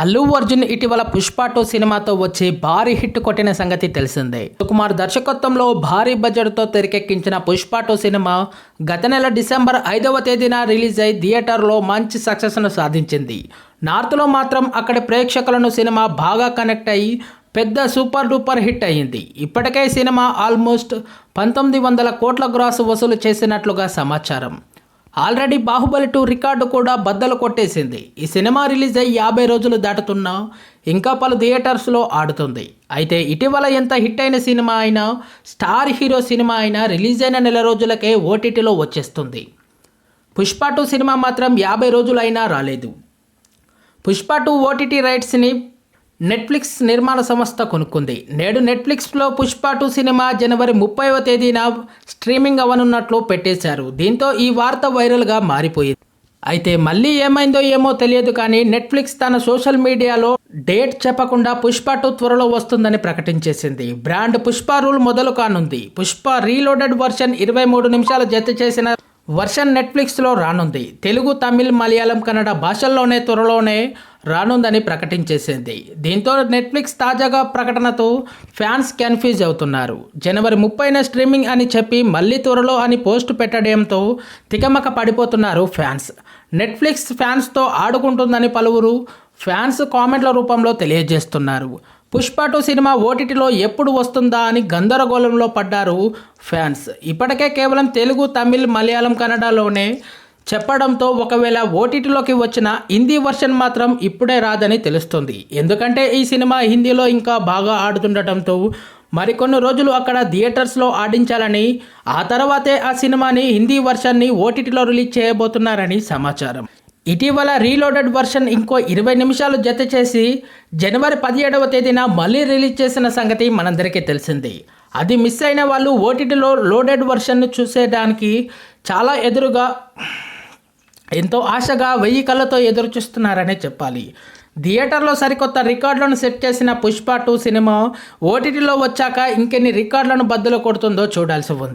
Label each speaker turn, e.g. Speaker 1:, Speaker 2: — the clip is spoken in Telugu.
Speaker 1: అల్లు అర్జున్ ఇటీవల పుష్ప టూ సినిమాతో వచ్చి భారీ హిట్ కొట్టిన సంగతి తెలిసిందే. సుకుమార్ దర్శకత్వంలో భారీ బడ్జెట్తో తెరకెక్కించిన పుష్ప టూ సినిమా గత నెల డిసెంబర్ ఐదవ తేదీన రిలీజ్ అయి థియేటర్లో మంచి సక్సెస్ను సాధించింది. నార్త్లో మాత్రం అక్కడి ప్రేక్షకులను సినిమా బాగా కనెక్ట్ అయ్యి పెద్ద సూపర్ డూపర్ హిట్ అయ్యింది ఇప్పటికే సినిమా ఆల్మోస్ట్ పంతొమ్మిది వందల కోట్ల గ్రాస్ వసూలు చేసినట్లుగా సమాచారం. ఆల్రెడీ బాహుబలి టూ రికార్డు కూడా బద్దలు కొట్టేసింది. ఈ సినిమా రిలీజ్ అయ్యి యాభై రోజులు దాటుతున్నా ఇంకా పలు థియేటర్స్లో ఆడుతుంది. అయితే ఇటీవల ఎంత హిట్ అయిన సినిమా అయినా స్టార్ హీరో సినిమా అయినా రిలీజ్ అయిన నెల రోజులకే ఓటీటీలో వచ్చేస్తుంది. పుష్ప టూ సినిమా మాత్రం యాభై రోజులైనా రాలేదు. పుష్ప టూ ఓటీటీ రైట్స్ని నెట్ఫ్లిక్స్ నిర్మాణ సంస్థ కొనుక్కుంది. నేడు నెట్ఫ్లిక్స్లో పుష్ప టూ సినిమా జనవరి ముప్పైవ తేదీన స్ట్రీమింగ్ అవనున్నట్లు పెట్టేశారు. దీంతో ఈ వార్త వైరల్గా మారిపోయింది. అయితే మళ్ళీ ఏమైందో ఏమో తెలియదు కానీ నెట్ఫ్లిక్స్ తన సోషల్ మీడియాలో డేట్ చెప్పకుండా పుష్ప టూ త్వరలో వస్తుందని ప్రకటించేసింది. బ్రాండ్ పుష్ప రూల్ మొదలు కానుంది. పుష్ప రీలోడెడ్ వర్షన్ ఇరవై మూడు నిమిషాలు జత చేసిన వర్షన్ నెట్ఫ్లిక్స్లో రానుంది. తెలుగు తమిళ్ మలయాళం కన్నడ భాషల్లోనే త్వరలోనే రానుందని ప్రకటించేసింది. దీంతో నెట్ఫ్లిక్స్ తాజాగా ప్రకటనతో ఫ్యాన్స్ కన్ఫ్యూజ్ అవుతున్నారు. జనవరి ముప్పైన స్ట్రీమింగ్ అని చెప్పి మళ్ళీ త్వరలో అని పోస్ట్ పెట్టడంతో తికమక పడిపోతున్నారు ఫ్యాన్స్. నెట్ఫ్లిక్స్ ఫ్యాన్స్తో ఆడుకుంటుందని పలువురు ఫ్యాన్స్ కామెంట్ల రూపంలో తెలియజేస్తున్నారు. పుష్ప టూ సినిమా ఓటీటీలో ఎప్పుడు వస్తుందా అని గందరగోళంలో పడ్డారు ఫ్యాన్స్. ఇప్పటికే కేవలం తెలుగు తమిళ్ మలయాళం కన్నడలోనే చెప్పడంతో ఒకవేళ ఓటీటీలోకి వచ్చిన హిందీ వర్షన్ మాత్రం ఇప్పుడే రాదని తెలుస్తుంది. ఎందుకంటే ఈ సినిమా హిందీలో ఇంకా బాగా ఆడుతుండటంతో మరికొన్ని రోజులు అక్కడ థియేటర్స్లో ఆడించాలని ఆ తర్వాతే ఆ సినిమాని హిందీ వర్షన్ని ఓటీటీలో రిలీజ్ చేయబోతున్నారని సమాచారం. ఇటీవల రీలోడెడ్ వర్షన్ ఇంకో ఇరవై నిమిషాలు జత చేసి జనవరి పదిహేడవ తేదీన మళ్ళీ రిలీజ్ చేసిన సంగతి మనందరికీ తెలిసింది. అది మిస్ అయిన వాళ్ళు ఓటీటీలో లోడెడ్ వర్షన్ను చూసేయడానికి చాలా ఎదురుగా ఎంతో ఆశగా వెయ్యి కళ్ళతో ఎదురు చూస్తున్నారనే చెప్పాలి. థియేటర్లో సరికొత్త రికార్డులను సెట్ చేసిన పుష్ప టూ సినిమా ఓటీటీలో వచ్చాక ఇంకెన్ని రికార్డులను బద్దలు కొడుతుందో చూడాల్సి ఉంది.